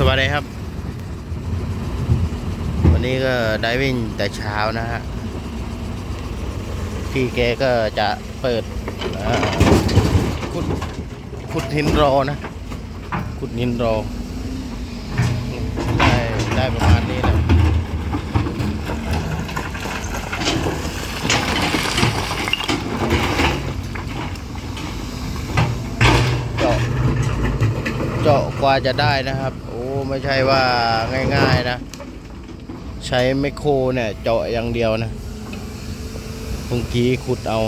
สวัสดีครับ วันนี้ก็ได้วิ่งแต่เช้านะฮะ พี่แกก็จะเปิดขุดขุดหินรอนะขุดหินรอ ได้ได้ประมาณนี้แหละเจาะเจาะกว่าจะได้นะครับ ไม่ใช่ว่าง่าย ๆนะ ใช้ไมโครเนี่ยเจาะอย่างเดียวนะเมื่อกี้ขุดเอา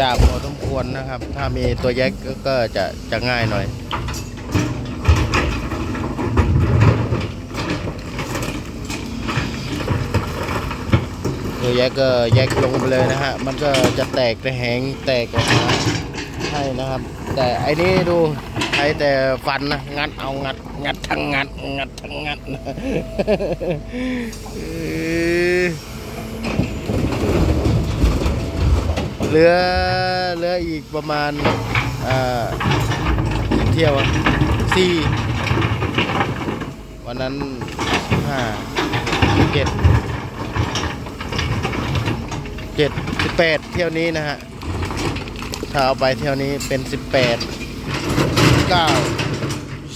ยากพอสมควรนะครับ ถ้ามีตัวแยกก็ก็จะจะง่ายหน่อยตัวแยกก็แยกลงไปเลยนะฮะ มันก็จะแตกระแหงแตกออกมาให้นะครับ แต่ไอ้นี่ดู ใช้แต่ฟันนะ งัดเอางัด งัดทั้งงัด งัดทั้งงัดนะเหลือเหลืออีกประมาณอ่าเที่ยวอะสี่วันนั้นห้าเจ็ดเจ็ดสิบแปดเที่ยวนี้นะฮะถ้าเอาไปเที่ยวนี้เป็นสิบแปด เก้า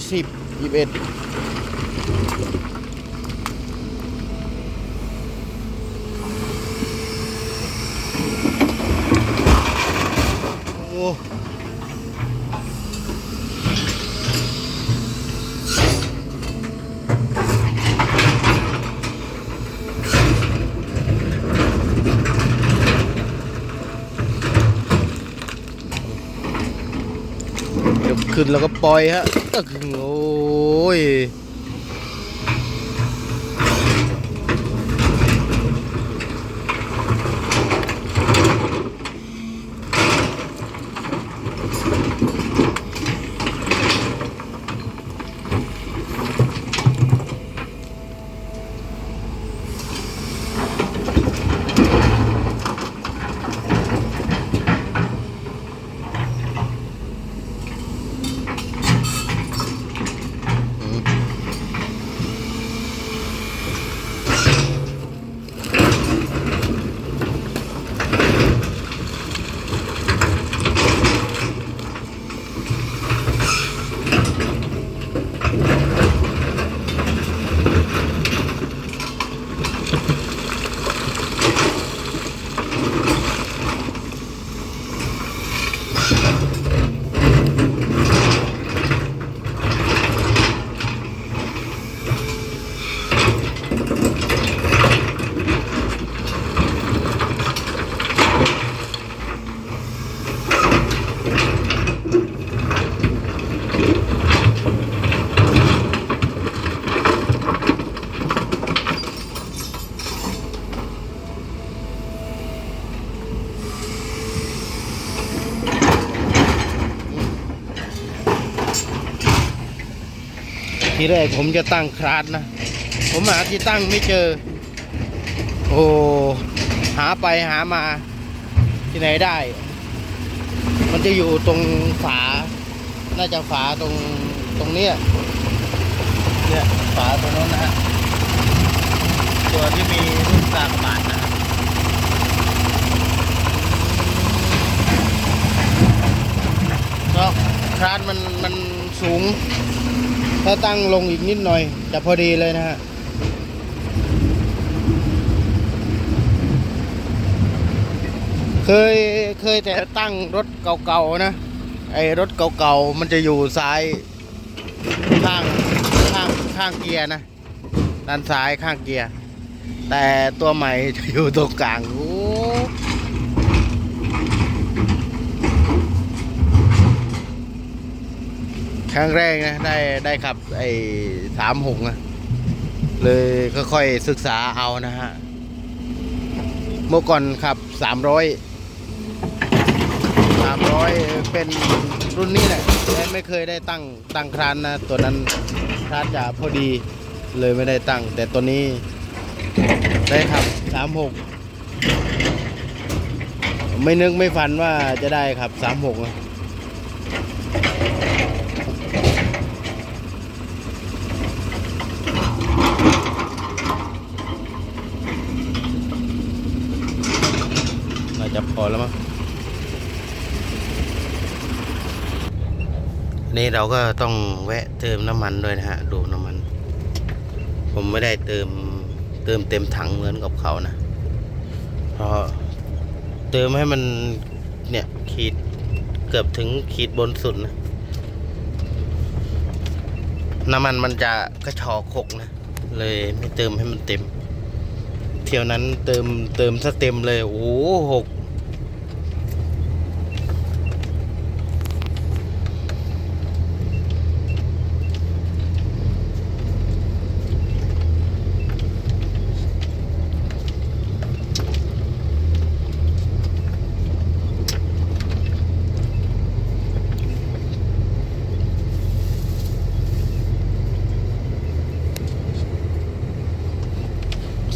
สิบยี่สิบเอ็ดโอ้ เดี๋ยวขึ้นแล้วก็ปล่อยฮะก็คือโอ้ย ทีแรกผมจะตั้งคลาสนะ ผมหาที่ตั้งไม่เจอ โอ้หาไปหามาที่ไหนได้ มันจะอยู่ตรงฝา น่าจะฝาตรงตรงเนี้ยเนี่ยฝาตรงนั้นนะฮะตัวที่มีรูปกากบาทนะก็คลานมันมันสูง ถ้าตั้งลงอีกนิดหน่อย จะพอดีเลยนะฮะเคยเคยแต่ตั้งรถเก่าๆนะ ไอ้รถเก่าๆมันจะอยู่ซ้ายข้างข้างข้างเกียร์นะด้านซ้ายข้างเกียร์ แต่ตัวใหม่จะอยู่ตรงกลางโอ้ ครั้งแรกนะได้ได้ขับไอ้สามหกนะเลยค่อยๆศึกษาเอานะฮะ เมื่อก่อนขับสามร้อยสามร้อยเป็นรุ่นนี้แหละไม่เคยได้ตั้งตั้งครานนะ ตัวนั้นครานจะพอดีเลยไม่ได้ตั้ง แต่ตัวนี้ได้ขับสามหกไม่นึกไม่ฝันว่าจะได้ขับสามหกนะ แล้วมั้งนี่เราก็ต้องแวะเติมน้ำมันด้วยนะฮะ ดูน้ำมัน ผมไม่ได้เติมเติมเต็มถังเหมือนกับเขานะ เพราะเติมให้มันเนี่ยขีดเกือบถึงขีดบนสุดนะน้ำมันมันจะกระชอกหกนะ เลยไม่เติมให้มันเต็ม เที่ยวนั้นเติมเติมซะเต็มเลย โอ้หก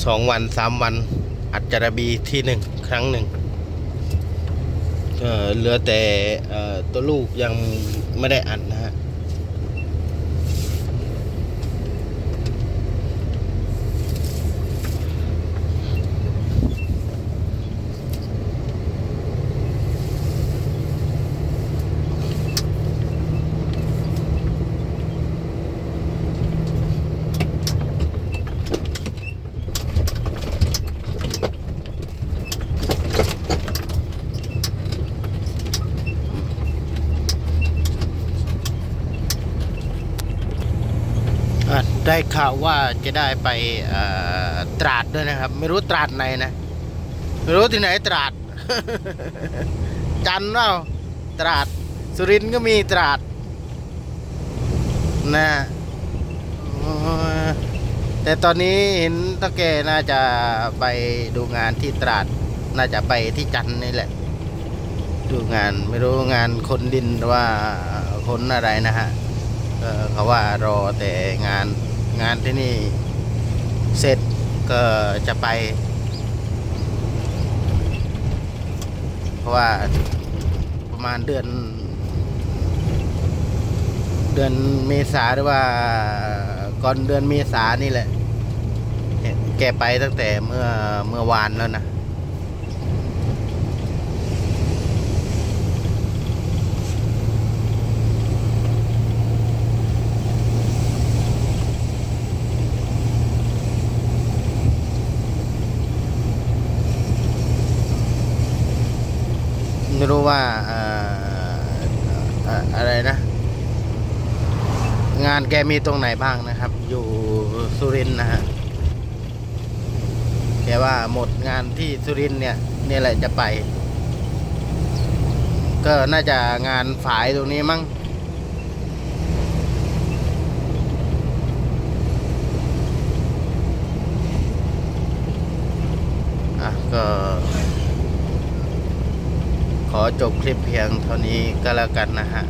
สองวันสามวัน อัดจระบีที่หนึ่งครั้งหนึ่งก็เหลือแต่อ่อตัวลูกยังไม่ได้อัดนะฮะ อะ ได้ข่าวว่าจะได้ไปตราดด้วยนะครับ ไม่รู้ตราดไหนนะ ไม่รู้ที่ไหนตราด จันทร์เปล่าตราด สุรินทร์ก็มีตราดนะแต่ตอนนี้เห็นตะแกน่าจะไปดูงานที่ตราด น่าจะไปที่จันทร์นี่แหละ ดูงานไม่รู้งานคนดินหรือว่าคนอะไรนะฮะเขาว่ารอแต่งาน งานที่นี่เสร็จก็จะไป เพราะว่าประมาณเดือน เดือนเมษาหรือว่าก่อนเดือนเมษานี่แหละ แกไปตั้งแต่เมื่อเมื่อวานแล้วนะ ไม่รู้ว่าเอ่อเอะไรนะ งานแกมีตรงไหนบ้างนะครับ อยู่สุรินนะฮะแกว่าหมดงานที่สุรินเนี่ยนี่แหละจะไป ก็น่าจะงานฝายตรงนี้มั้งอะก็ ขอจบคลิปเพียงเท่านี้ก็แล้วกันนะฮะ